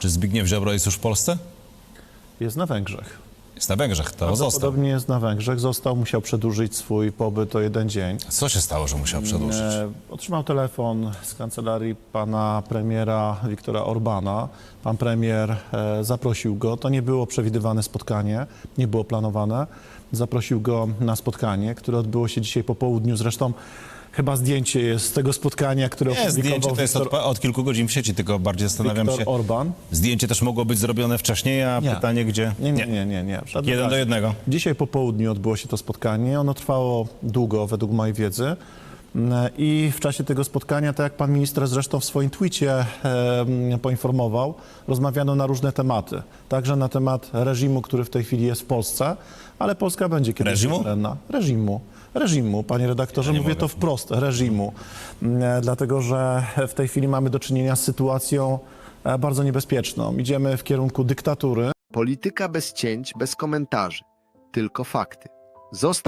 Czy Zbigniew Ziobro jest już w Polsce? Jest na Węgrzech. Jest na Węgrzech, to został. Podobnie jest na Węgrzech. Został, musiał przedłużyć swój pobyt o jeden dzień. Co się stało, że musiał przedłużyć? Otrzymał telefon z kancelarii pana premiera Wiktora Orbana. Pan premier e, zaprosił go. To nie było przewidywane spotkanie, nie było planowane. Zaprosił go na spotkanie, które odbyło się dzisiaj po południu. Zresztą chyba zdjęcie jest z tego spotkania, które Nie, zdjęcie to jest od, od kilku godzin w sieci, tylko bardziej zastanawiam się. Orban. Zdjęcie też mogło być zrobione wcześniej, a Nie. pytanie gdzie? Nie, nie, nie, nie. nie. w żadnym Jeden do razie. jednego. Dzisiaj po południu odbyło się to spotkanie. Ono trwało długo, według mojej wiedzy. Mm, I w czasie tego spotkania, tak jak pan minister zresztą w swoim em, poinformował, rozmawiano na różne tematy. Także na temat reżimu, który w tej chwili jest w Polsce, ale Polska będzie kiedyś Reżimu? suwerenna. Reżimu. Reżimu, panie redaktorze, nie mówię mogę. to wprost, reżimu. Mm, Dlatego, że w tej chwili mamy do czynienia z sytuacją e, bardzo niebezpieczną. Idziemy w kierunku dyktatury. Polityka bez cięć, bez komentarzy. Tylko fakty. Został